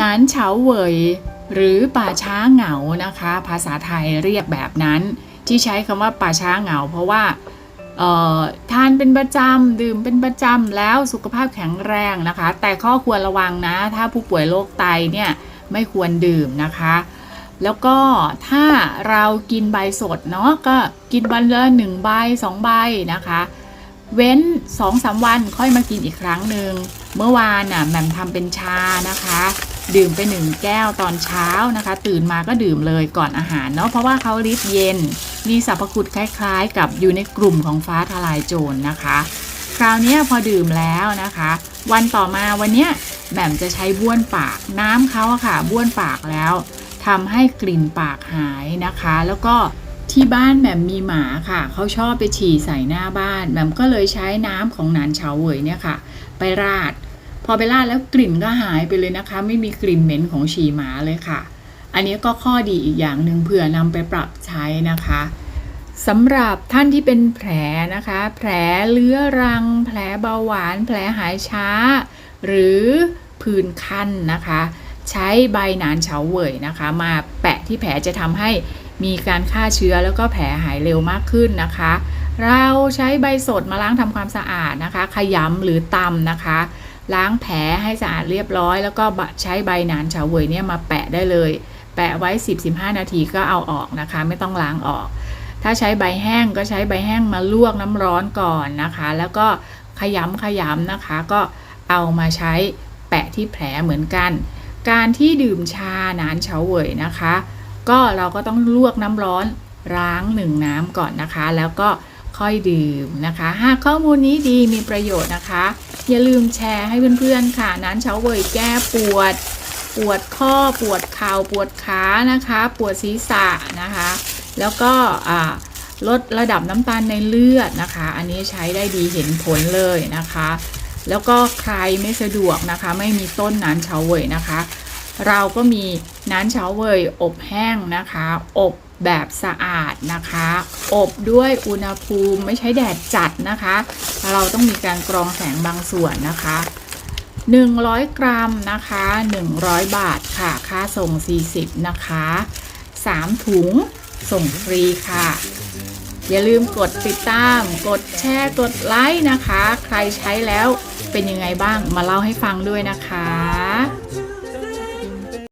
นานเฉาเวยหรือป่าช้าเหงานะคะ ภาษาไทยเรียกแบบนั้น ที่ใช้คำว่าป่าช้าเหงา เพราะว่าทานเป็นประจำดื่มเป็นประจำแล้วสุขภาพแข็งแรงนะคะ แต่ข้อควรระวังนะ ถ้าผู้ป่วยโรคไตเนี่ยไม่ควรดื่มนะคะ แล้วก็ถ้าเรากินใบสดเนาะก็กินวันละหนึ่งใบสองใบนะคะ เว้น2อสวันค่อยมากินอีกครั้งหนึ่งเมื่อวานน่ะแหม่มทำเป็นชานะคะ ดื่มไปหนึ่งแก้วตอนเช้านะคะ ตื่นมาก็ดื่มเลยก่อนอาหารเนาะเพราะว่าเขาฤทธิ์เย็น มีสรรพคุณคล้าย ๆ กับอยู่ในกลุ่มของฟ้าทลายโจรนะคะ คราวนี้พอดื่มแล้วนะคะ วันต่อมาวันเนี้ยแหม่มจะใช้บ้วนปากน้ำเขาอะค่ะบ้วนปากแล้วทำให้กลิ่นปากหายนะคะ แล้วก็ที่บ้านแหม่มมีหมาค่ะเขาชอบไปฉี่ใส่หน้าบ้านแหม่มก็เลยใช้น้ำของหนานเฉาเวยเนี่ยค่ะ ไปราด พอไปราดแล้วกลิ่นก็หายไปเลยนะคะ ไม่มีกลิ่นเหม็นของฉี่หมาเลยค่ะ อันนี้ก็ข้อดีอีกอย่างหนึ่งเผื่อนำไปปรับใช้นะคะสำหรับท่านที่เป็นแผลนะคะ แผลเลื้อรัง แผลเบาหวาน แผลหายช้า หรือผื่นคันนะคะ ใช้ใบหนานเฉาเวยนะคะ มาแปะที่แผลจะทำให้มีการฆ่าเชื้อแล้วก็แผลหายเร็วมากขึ้นนะคะ เราใช้ใบสดมาล้างทำความสะอาดนะคะ ขยำหรือตำนะคะ ล้างแผลให้สะอาดเรียบร้อย แล้วก็ใช้ใบหนานเฉาเวยเนี่ยมาแปะได้เลย แปะไว้ 10-15 นาทีก็เอาออกนะคะ ไม่ต้องล้างออก ถ้าใช้ใบแห้งก็ใช้ใบแห้งมาลวกน้ำร้อนก่อนนะคะ แล้วก็ขยำขยำนะคะ ก็เอามาใช้แปะที่แผลเหมือนกัน การที่ดื่มชาหนานเฉาเวยนะคะ ก็เราก็ต้องลวกน้ำร้อนล้างหนึ่งน้ำก่อนนะคะ แล้วก็ค่อยดื่มนะคะ หากข้อมูลนี้ดีมีประโยชน์นะคะ อย่าลืมแชร์ให้เพื่อนๆค่ะหนานเฉาเวยแก้ปวด ปวดข้อปวดเข่าปวดขานะคะ ปวดศีรษะนะคะ แล้วก็ลดระดับน้ำตาลในเลือดนะคะ อันนี้ใช้ได้ดีเห็นผลเลยนะคะ แล้วก็ใครไม่สะดวกนะคะ ไม่มีต้นนานเฉาเวยนะคะ เราก็มีน้านเฉาเวยอบแห้งนะคะ อบ แบบสะอาดนะคะ อบด้วยอุณหภูมิไม่ใช้แดดจัดนะคะ เราต้องมีการกรองแสงบางส่วนนะคะ 100 กรัมนะคะ 100 บาทค่ะ ค่าส่ง 40 นะคะ 3 ถุงส่งฟรีค่ะ อย่าลืมกดติดตาม กดแชร์ กดไลค์นะคะ ใครใช้แล้วเป็นยังไงบ้างมาเล่าให้ฟังด้วยนะคะ